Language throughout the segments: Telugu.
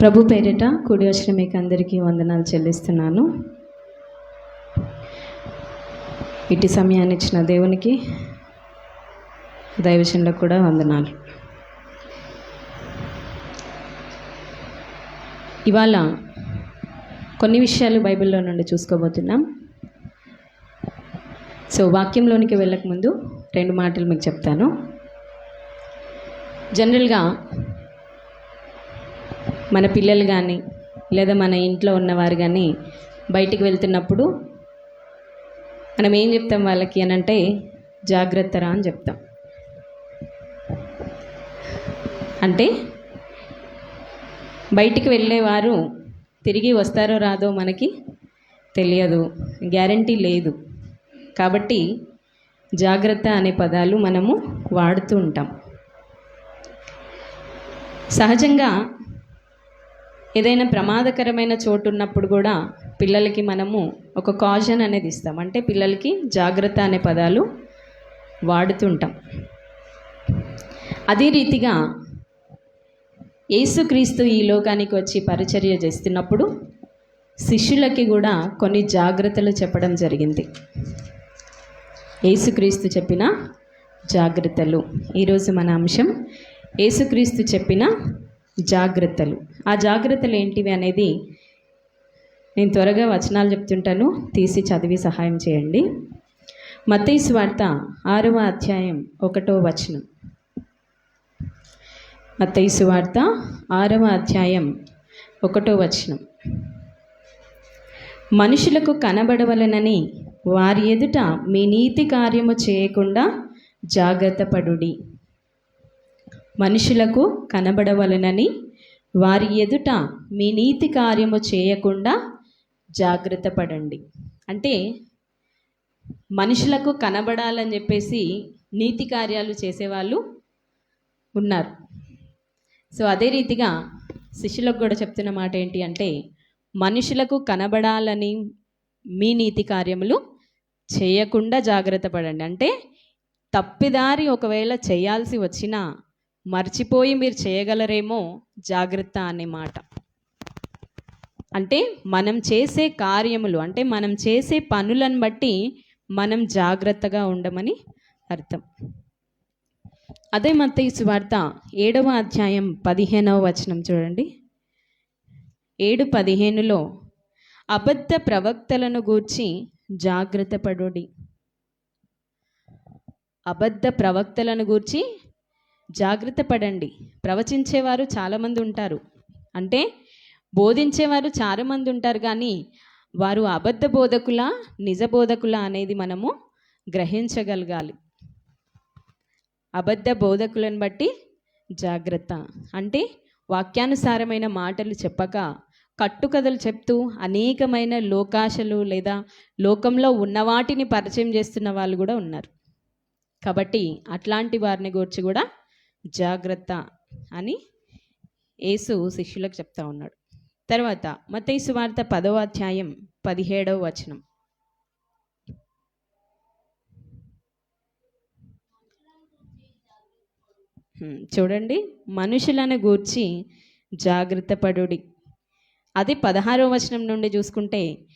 ప్రభు పేరిట కూడి వచ్చిన మీకు అందరికీ వందనాలు చెల్లిస్తున్నాను. ఇటు సమయాన్ని ఇచ్చిన దేవునికి దైవచనులకు కూడా వందనాలు. ఇవాళ కొన్ని విషయాలు బైబిల్లో నుండి చూసుకోబోతున్నాం. సో వాక్యంలోనికి వెళ్ళకముందు రెండు మాటలు మీకు చెప్తాను. జనరల్గా మన పిల్లలు కానీ లేదా మన ఇంట్లో ఉన్నవారు కానీ బయటికి వెళ్తున్నప్పుడు మనం ఏం చెప్తాం వాళ్ళకి అని అంటే జాగ్రత్తరా అని చెప్తాం. అంటే బయటికి వెళ్ళేవారు తిరిగి వస్తారో రాదో మనకి తెలియదు గ్యారంటీ లేదు. కాబట్టి జాగ్రత్త అనే పదాలు మనము వాడుతూ ఉంటాం. సహజంగా ఏదైనా ప్రమాదకరమైన చోటు ఉన్నప్పుడు కూడా పిల్లలకి మనము ఒక కాజన్ అనేది ఇస్తాం. అంటే పిల్లలకి జాగ్రత్త అనే పదాలు వాడుతుంటాం. అదే రీతిగా యేసుక్రీస్తు ఈ లోకానికి వచ్చి పరిచర్య చేస్తున్నప్పుడు శిష్యులకి కూడా కొన్ని జాగ్రత్తలు చెప్పడం జరిగింది. యేసుక్రీస్తు చెప్పిన జాగ్రత్తలు. ఈరోజు మన అంశం యేసుక్రీస్తు చెప్పిన జాగ్రత్తలు. ఆ జాగ్రత్తలు ఏంటివి అనేది నేను త్వరగా వచనాలు చెప్తుంటాను. తీసి చదివి సహాయం చేయండి. మత్తయి వార్త ఆరవ అధ్యాయం ఒకటో వచనం. మత్తయి వార్త ఆరవ అధ్యాయం ఒకటో వచనం. మనుషులకు కనబడవలనని వారి ఎదుట మీ నీతి కార్యము చేయకుండా జాగ్రత్త పడుడి. మనుషులకు కనబడవలనని వారి ఎదుట మీ నీతి కార్యము చేయకుండా జాగ్రత్త పడండి. అంటే మనుషులకు కనబడాలని చెప్పేసి నీతి కార్యాలు చేసేవాళ్ళు ఉన్నారు. సో అదే రీతిగా శిష్యులకు కూడా చెప్తున్న మాట ఏంటి అంటే మనుషులకు కనబడాలని మీ నీతి కార్యములు చేయకుండా జాగ్రత్త పడండి. అంటే తప్పిదారి ఒకవేళ చేయాల్సి వచ్చినా మర్చిపోయి మీరు చేయగలరేమో జాగ్రత్త అనే మాట. అంటే మనం చేసే కార్యములు అంటే మనం చేసే పనులను బట్టి మనం జాగ్రత్తగా ఉండమని అర్థం. అదే మత్తయి సువార్త ఏడవ అధ్యాయం పదిహేనవ వచనం చూడండి. ఏడు పదిహేనులో అబద్ధ ప్రవక్తలను గూర్చి జాగ్రత్త పడుడి. అబద్ధ ప్రవక్తలను గూర్చి జాగ్రత్త పడండి. ప్రవచించేవారు చాలామంది ఉంటారు. అంటే బోధించేవారు చాలామంది ఉంటారు కానీ వారు అబద్ధ బోధకుల నిజ బోధకుల అనేది మనము గ్రహించగలగాలి. అబద్ధ బోధకులను బట్టి జాగ్రత్త. అంటే వాక్యానుసారమైన మాటలు చెప్పక కట్టుకథలు చెప్తూ అనేకమైన లోకాశలు లేదా లోకంలో ఉన్న వాటిని పరిచయం చేస్తున్న వాళ్ళు కూడా ఉన్నారు. కాబట్టి అట్లాంటి వారిని గురించి కూడా జాగ్రత్త అని యేసు శిష్యులకు చెప్తా ఉన్నాడు. తర్వాత మతైసు వార్త పదవ అధ్యాయం పదిహేడవ వచనం. చూడండి. మనుషులను గూర్చి జాగ్రత్త పడుడి. అది పదహారవ వచనం నుండి చూసుకుంటే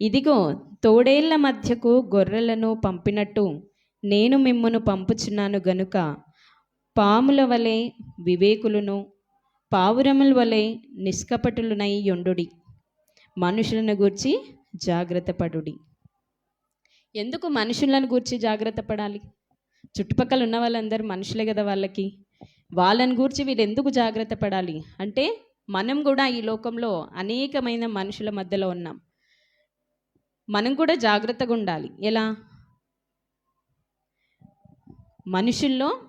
ఇదిగో తోడేళ్ళ మధ్యకు గొర్రెలను పంపినట్టు నేను మిమ్మను పంపుచున్నాను గనుక పాముల వలె వివేకులను పావురముల వలె నిష్కపటులునై యొండుడి. మనుషులను గూర్చి జాగ్రత్త పడుడి. ఎందుకు మనుషులను గూర్చి జాగ్రత్త పడాలి? చుట్టుపక్కల ఉన్న వాళ్ళందరూ మనుషులే కదా వాళ్ళకి. వాళ్ళని గూర్చి వీళ్ళు ఎందుకు జాగ్రత్త పడాలి? అంటే మనం కూడా ఈ లోకంలో అనేకమైన మనుషుల మధ్యలో ఉన్నాం. మనం కూడా జాగ్రత్తగా ఉండాలి ఎలా? మనుషుల్లో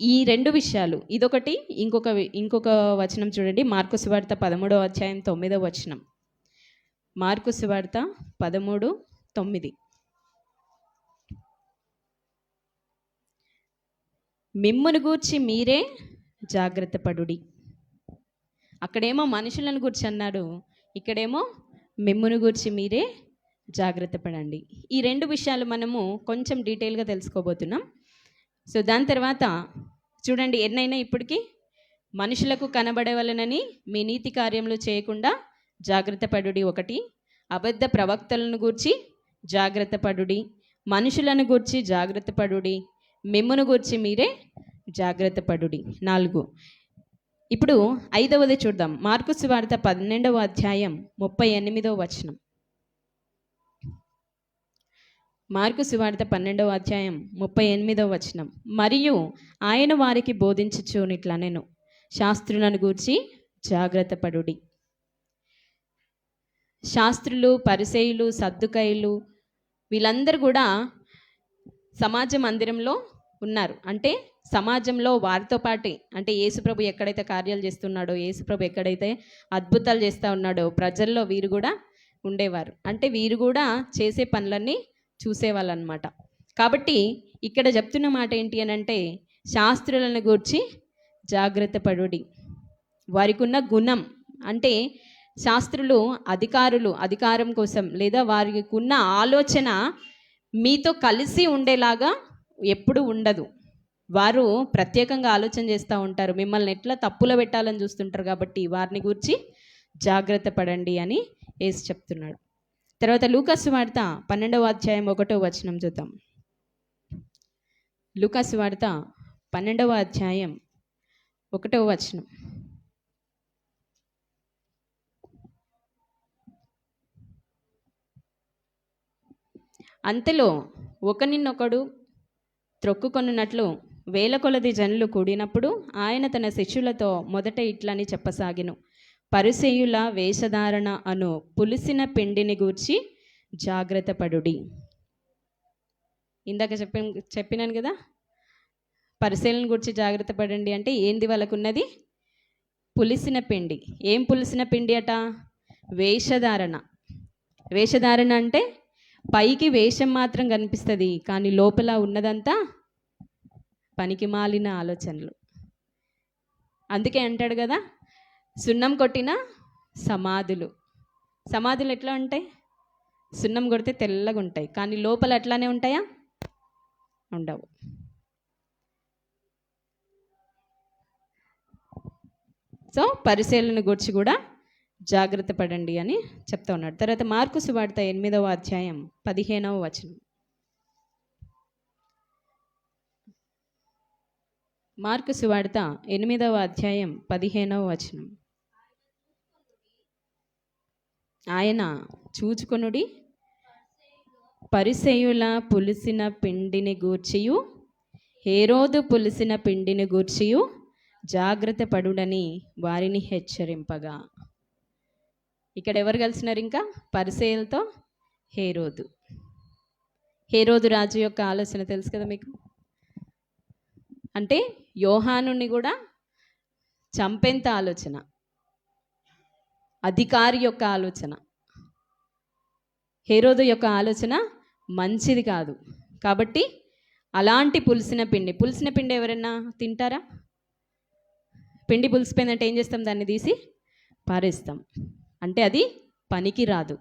ఈ రెండు విషయాలు. ఇదొకటి ఇంకొక ఇంకొక వచనం చూడండి. మార్కు సువార్త పదమూడవ అధ్యాయం తొమ్మిదవ వచనం. మార్కు సువార్త పదమూడు తొమ్మిది. మిమ్మును గూర్చి మీరే జాగ్రత్త పడుడి. అక్కడేమో మనుషులను గూర్చి అన్నాడు. ఇక్కడేమో మిమ్మును గూర్చి మీరే జాగ్రత్త పడండి. ఈ రెండు విషయాలు మనము కొంచెం డీటెయిల్గా తెలుసుకోబోతున్నాం. సో దాని తర్వాత చూడండి ఎన్నైనా ఇప్పటికీ మనుషులకు కనబడవలనని మీ నీతి కార్యములు చేయకుండా జాగ్రత్త పడుడి ఒకటి. అబద్ధ ప్రవక్తలను గూర్చి జాగ్రత్త పడుడి. మనుషులను గూర్చి జాగ్రత్త పడుడి. మిమ్మును గూర్చి మీరే జాగ్రత్త పడుడి. నాలుగు. ఇప్పుడు ఐదవది చూద్దాం. మార్కు వార్త పన్నెండవ అధ్యాయం ముప్పై ఎనిమిదవ వచనం. మార్కు సువార్త పన్నెండవ అధ్యాయం ముప్పై ఎనిమిదవ వచనం. మరియు ఆయన వారికి బోధించుచునిట్లా నేను శాస్త్రులను గూర్చి జాగ్రత్త పడుడి. శాస్త్రులు పరిసయులు సద్దుకైలు వీళ్ళందరూ కూడా సమాజ మందిరంలో ఉన్నారు. అంటే సమాజంలో వారితో పాటే అంటే యేసుప్రభు ఎక్కడైతే కార్యాలు చేస్తున్నాడో యేసుప్రభు ఎక్కడైతే అద్భుతాలు చేస్తూ ఉన్నాడో ప్రజల్లో వీరు కూడా ఉండేవారు. అంటే వీరు కూడా చేసే పనులన్నీ చూసేవాళ్ళు అనమాట కాబట్టి ఇక్కడ చెప్తున్న మాట ఏంటి అని అంటే శాస్త్రులను గూర్చి జాగ్రత్త పడుడి. వారికి ఉన్న గుణం అంటే శాస్త్రులు అధికారులు అధికారం కోసం లేదా వారికి ఉన్న ఆలోచన మీతో కలిసి ఉండేలాగా ఎప్పుడు ఉండదు. వారు ప్రత్యేకంగా ఆలోచన చేస్తూ ఉంటారు. మిమ్మల్ని ఎట్లా తప్పులో పెట్టాలని చూస్తుంటారు కాబట్టి వారిని గురించి జాగ్రత్త పడండి అని వేసి చెప్తున్నాడు. తర్వాత లూకాసు వార్త పన్నెండవ అధ్యాయం ఒకటో వచనం చూద్దాం. లూకాసు వార్త పన్నెండవ అధ్యాయం ఒకటో వచనం. అంతలో ఒకనిన్నొకడు త్రొక్కుకొనున్నట్లు వేల కొలది జనులు కూడినప్పుడు ఆయన తన శిష్యులతో మొదట ఇట్లని చెప్పసాగిను. పరిసేయుల వేషధారణ అను పులిసిన పిండిని గూర్చి జాగ్రత్త పడుడి. ఇందాక చెప్పి చెప్పినాను కదా పరిశీలన గురించి జాగ్రత్త పడండి అంటే ఏంది వాళ్ళకున్నది? పులిసిన పిండి. ఏం పులిసిన పిండి అట? వేషధారణ. వేషధారణ అంటే పైకి వేషం మాత్రం కనిపిస్తుంది కానీ లోపల ఉన్నదంతా పనికి మాలిన ఆలోచనలు. అందుకే అంటాడు కదా సున్నం కొట్టిన సమాధులు. సమాధులు ఎట్లా ఉంటాయి? సున్నం కొడితే తెల్లగా ఉంటాయి. కానీ లోపల ఎట్లానే ఉంటాయా? ఉండవు. సో పరిశీలన గురించి కూడా జాగ్రత్త పడండి అని చెప్తా ఉన్నాడు. తర్వాత మార్కు సువార్త ఎనిమిదవ అధ్యాయం పదిహేనవ వచనం. మార్కు సువార్త ఎనిమిదవ అధ్యాయం పదిహేనవ వచనం. ఆయన చూచుకొనుడి. పరిసేయుల పులిసిన పిండిని గూర్చియు. హేరోదు పులిసిన పిండిని గూర్చియు. జాగ్రత్త పడుడని వారిని హెచ్చరింపగా. ఇక్కడ ఎవరు కలిసినారు ఇంకా? పరిసేయులతో హేరోదు. హేరోదు రాజు యొక్క ఆలోచన తెలుసు కదా మీకు? అంటే యోహానుని కూడా చంపేంత ఆలోచన. అధికారి యొక్క ఆలోచన. హేరోదు యొక్క ఆలోచన మంచిది కాదు. కాబట్టి అలాంటి పులిసిన పిండి పులిసిన పిండి ఎవరైనా తింటారా? పిండి పులిసిపోయిందంటే ఏం చేస్తాం? దాన్ని తీసి పారేస్తాం. అంటే అది పనికి రాదు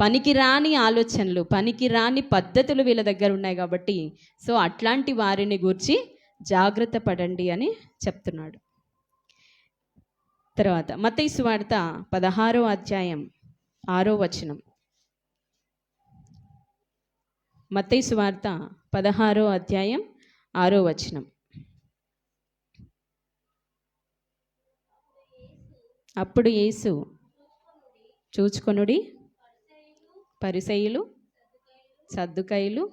పనికి రాని ఆలోచనలు పనికి రాని పద్ధతులు వీళ్ళ దగ్గర ఉన్నాయి కాబట్టి సో అట్లాంటి వారిని గురించి జాగ్రత్త పడండి అని చెప్తున్నాడు. తర్వాత మతైసు వార్త పదహారో అధ్యాయం ఆరో వచనం. మతైసు వార్త పదహారో అధ్యాయం ఆరో వచనం. అప్పుడు యేసు చూచుకొనుడి పరిసయులు సర్దుకైలు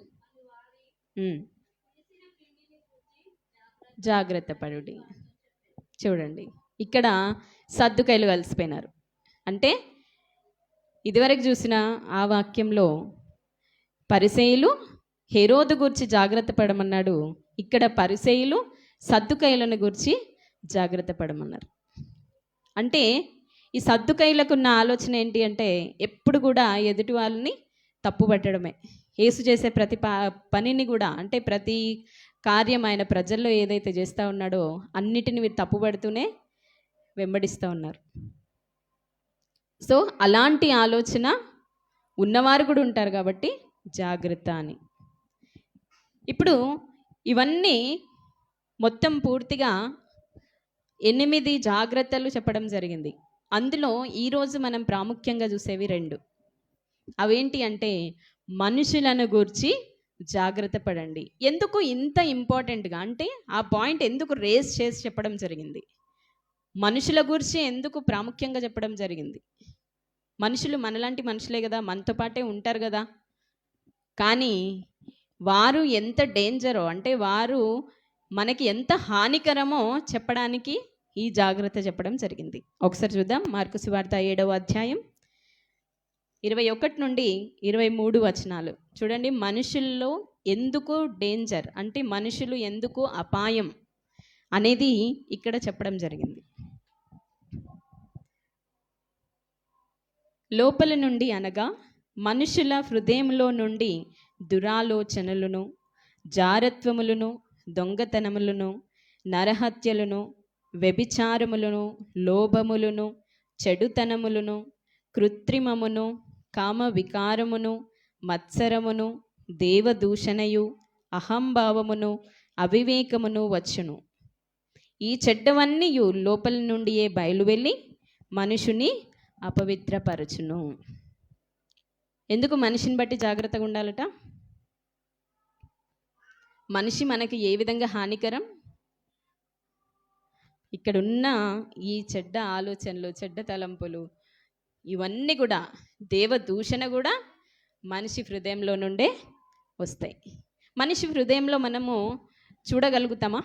జాగ్రత్త పడుడి. చూడండి. ఇక్కడ సద్దుకైలు కలిసిపోయినారు. అంటే ఇదివరకు చూసిన ఆ వాక్యంలో పరిసేయులు హెరోదు గురించి జాగ్రత్త పడమన్నాడు. ఇక్కడ పరిసేయులు సద్దుకైలను గురించి జాగ్రత్త పడమన్నారు. అంటే ఈ సద్దుకైలకున్న ఆలోచన ఏంటి అంటే ఎప్పుడు కూడా ఎదుటి వాళ్ళని తప్పు పట్టడమే. యేసు చేసే ప్రతి పనిని కూడా అంటే ప్రతి కార్యం ఆయన ప్రజల్లో ఏదైతే చేస్తూ ఉన్నాడో అన్నిటిని మీరు తప్పుపడుతూనే వెంబడిస్తూ ఉన్నారు. సో అలాంటి ఆలోచన ఉన్నవారు కూడా ఉంటారు కాబట్టి జాగ్రత్త అని. ఇప్పుడు ఇవన్నీ మొత్తం పూర్తిగా ఎనిమిది జాగ్రత్తలు చెప్పడం జరిగింది. అందులో ఈరోజు మనం ప్రాముఖ్యంగా చూసేవి రెండు. అవేంటి అంటే మనుషులను గూర్చి జాగ్రత్త పడండి. ఎందుకు ఇంత ఇంపార్టెంట్గా అంటే ఆ పాయింట్ ఎందుకు రేస్ చేసి చెప్పడం జరిగింది. మనుషుల గురించి ఎందుకు ప్రాముఖ్యంగా చెప్పడం జరిగింది? మనుషులు మనలాంటి మనుషులే కదా మనతో పాటే ఉంటారు కదా. కానీ వారు ఎంత డేంజరో అంటే వారు మనకి ఎంత హానికరమో చెప్పడానికి ఈ జాగ్రత్త చెప్పడం జరిగింది. ఒకసారి చూద్దాం మార్కు సువార్త ఏడవ అధ్యాయం ఇరవై ఒకటి నుండి ఇరవై మూడు వచనాలు. చూడండి మనుషుల్లో ఎందుకు డేంజర్ అంటే మనుషులు ఎందుకు అపాయం అనేది ఇక్కడ చెప్పడం జరిగింది. లోపల నుండి అనగా మనుషుల హృదయంలో నుండి దురాలోచనలను జారత్వములను దొంగతనములను నరహత్యలను వ్యభిచారములను లోభములను చెడుతనములను కృత్రిమమును కామ వికారమును మత్సరమును దేవదూషణయు అహంభావమును అవివేకమును వచ్చును. ఈ చెడ్డవన్నీ లోపల నుండియే బయలువెళ్ళి మనుషుని అపవిత్రపరచును. ఎందుకు మనిషిని బట్టి జాగ్రత్తగా ఉండాలట? మనిషి మనకి ఏ విధంగా హానికరం? ఇక్కడున్న ఈ చెడ్డ ఆలోచనలు చెడ్డ తలంపులు ఇవన్నీ కూడా దేవ దూషణ కూడా మనిషి హృదయంలో నుండే వస్తాయి. మనిషి హృదయంలో మనము చూడగలుగుతామా?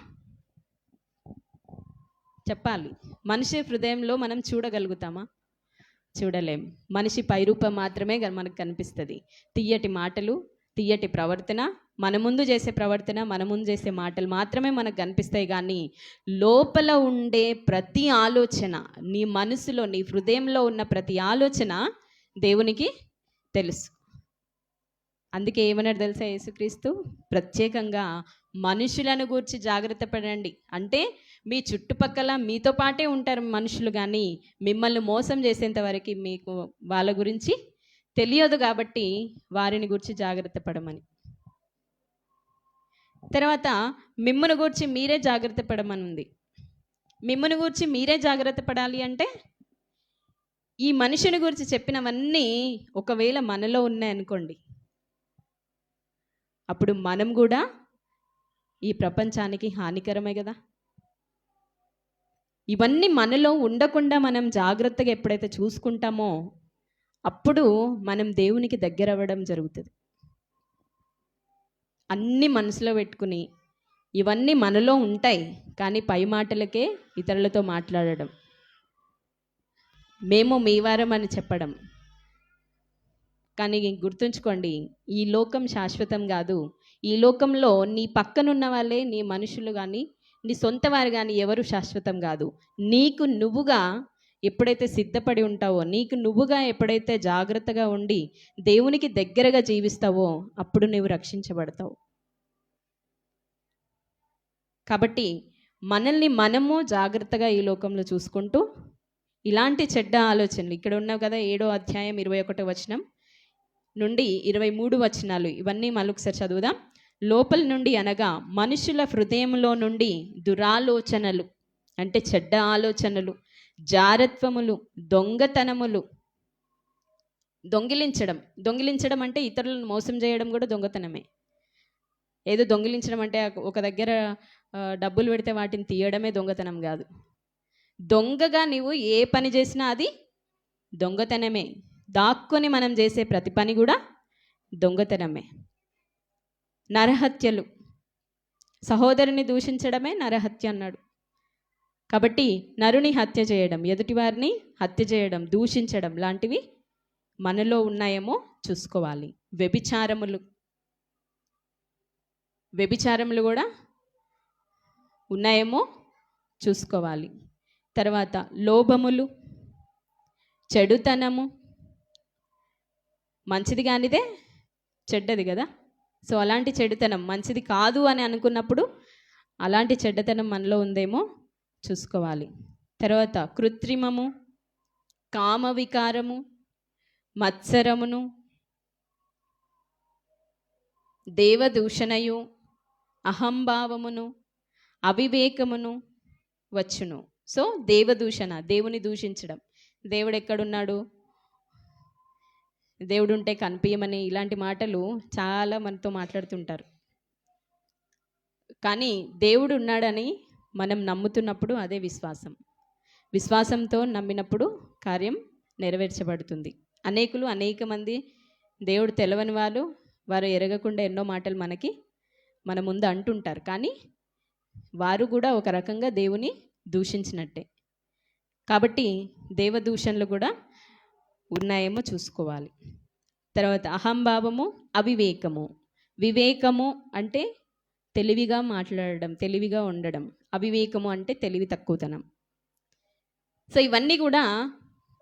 చెప్పాలి. మనిషి హృదయంలో మనం చూడగలుగుతామా? చూడలేం. మనిషి పైరూపం మాత్రమే మనకు కనిపిస్తుంది. తీయటి మాటలు తీయటి ప్రవర్తన మన ముందు చేసే ప్రవర్తన మన ముందు చేసే మాటలు మాత్రమే మనకు కనిపిస్తాయి కానీ లోపల ఉండే ప్రతి ఆలోచన నీ మనసులో నీ హృదయంలో ఉన్న ప్రతి ఆలోచన దేవునికి తెలుసు. అందుకే ఏమన్నాడు తెలుసా యేసుక్రీస్తు? ప్రత్యేకంగా మనుషులను గూర్చి జాగ్రత్త పడండి. అంటే మీ చుట్టుపక్కల మీతో పాటే ఉంటారు మనుషులు కానీ మిమ్మల్ని మోసం చేసేంత వరకు మీకు వాళ్ళ గురించి తెలియదు కాబట్టి వారిని గురించి జాగ్రత్త పడమని. తర్వాత మిమ్మల్ని గురించి మీరే జాగ్రత్త పడమని ఉంది. మిమ్మల్ని గురించి మీరే జాగ్రత్త పడాలి అంటే ఈ మనిషిని గురించి చెప్పినవన్నీ ఒకవేళ మనలో ఉన్నాయనుకోండి అప్పుడు మనం కూడా ఈ ప్రపంచానికి హానికరమే కదా ఇవన్నీ మనలో ఉండకుండా మనం జాగ్రత్తగా ఎప్పుడైతే చూసుకుంటామో అప్పుడు మనం దేవునికి దగ్గర అవ్వడం జరుగుతుంది. అన్నీ మనసులో పెట్టుకుని ఇవన్నీ మనలో ఉంటాయి కానీ పై మాటలకే ఇతరులతో మాట్లాడడం. మేము మీ వారం అని చెప్పడం. కానీ గుర్తుంచుకోండి ఈ లోకం శాశ్వతం కాదు. ఈ లోకంలో నీ పక్కనున్న వాళ్ళే నీ మనుషులు కానీ నీ సొంత వారు కానీ ఎవరు శాశ్వతం కాదు. నీకు నువ్వుగా ఎప్పుడైతే సిద్ధపడి ఉంటావో నీకు నువ్వుగా ఎప్పుడైతే జాగ్రత్తగా ఉండి దేవునికి దగ్గరగా జీవిస్తావో అప్పుడు నువ్వు రక్షించబడతావు. కాబట్టి మనల్ని మనము జాగ్రత్తగా ఈ లోకంలో చూసుకుంటూ ఇలాంటి చెడ్డ ఆలోచనలు ఇక్కడ ఉన్నావు కదా ఏడో అధ్యాయం ఇరవై ఒకటో వచనం నుండి ఇరవై మూడు వచనాలు ఇవన్నీ మళ్ళొకసారి చదువుదాం. లోపల నుండి అనగా మనుషుల హృదయంలో నుండి దురాలోచనలు అంటే చెడ్డ ఆలోచనలు జారత్వములు దొంగతనములు దొంగిలించడం. దొంగిలించడం అంటే ఇతరులను మోసం చేయడం కూడా దొంగతనమే. ఏదో దొంగిలించడం అంటే ఒక దగ్గర డబ్బులు పెడితే వాటిని తీయడమే దొంగతనం కాదు. దొంగగా నీవు ఏ పని చేసినా అది దొంగతనమే. దాక్కుని మనం చేసే ప్రతి పని కూడా దొంగతనమే. నరహత్యలు. సహోదరుని దూషించడమే నరహత్య అన్నాడు. కాబట్టి నరుని హత్య చేయడం ఎదుటివారిని హత్య చేయడం దూషించడం లాంటివి మనలో ఉన్నాయేమో చూసుకోవాలి. వ్యభిచారములు. వ్యభిచారములు కూడా ఉన్నాయేమో చూసుకోవాలి. తర్వాత లోభములు చెడుతనము. మంచిది కానిదే చెడ్డది కదా? సో అలాంటి చెడుతనం మంచిది కాదు అని అనుకున్నప్పుడు అలాంటి చెడ్డతనం మనలో ఉందేమో చూసుకోవాలి. తర్వాత కృత్రిమము కామ వికారము మత్సరమును దేవదూషణయు అహంభావమును అవివేకమును వచ్చును. సో దేవదూషణ దేవుని దూషించడం. దేవుడు ఎక్కడున్నాడు? దేవుడు ఉంటే కనిపించమని ఇలాంటి మాటలు చాలా మనతో మాట్లాడుతుంటారు. కానీ దేవుడు ఉన్నాడని మనం నమ్ముతున్నప్పుడు అదే విశ్వాసం. విశ్వాసంతో నమ్మినప్పుడు కార్యం నెరవేర్చబడుతుంది. అనేకులు అనేక మంది దేవుడు తెలవని వాళ్ళు వారు ఎరగకుండా ఎన్నో మాటలు మనకి మన ముందు అంటుంటారు. కానీ వారు కూడా ఒక రకంగా దేవుని దూషించినట్టే. కాబట్టి దేవదూషణలు కూడా ఉన్నాయేమో చూసుకోవాలి. తర్వాత అహంభావము అవివేకము. వివేకము అంటే తెలివిగా మాట్లాడడం తెలివిగా ఉండడం. అవివేకము అంటే తెలివి తక్కువతనం. సో ఇవన్నీ కూడా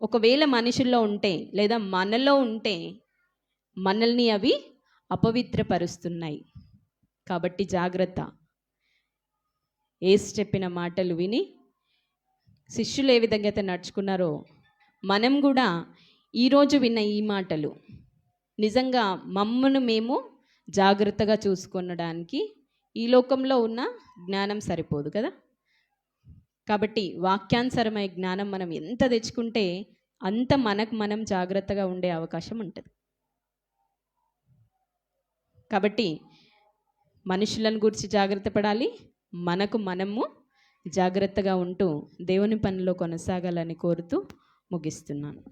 ఒకవేళ మనుషుల్లో ఉంటే లేదా మనలో ఉంటే మనల్ని అవి అపవిత్రపరుస్తున్నాయి. కాబట్టి జాగ్రత్త. ఏసు చెప్పిన మాటలు విని శిష్యులు ఏ విధంగా అయితే నడుచుకున్నారో మనం కూడా ఈరోజు విన్న ఈ మాటలు నిజంగా మమ్మను మేము జాగ్రత్తగా చూసుకొనడానికి ఈ లోకంలో ఉన్న జ్ఞానం సరిపోదు కదా? కాబట్టి వాక్యానుసరమైన జ్ఞానం మనం ఎంత తెచ్చుకుంటే అంత మనకు మనం జాగ్రత్తగా ఉండే అవకాశం ఉంటుంది. కాబట్టి మనుషులను గురించి జాగ్రత్త పడాలి మనకు మనము జాగ్రత్తగా ఉంటూ దేవుని పనిలో కొనసాగాలని కోరుతూ ముగిస్తున్నాను.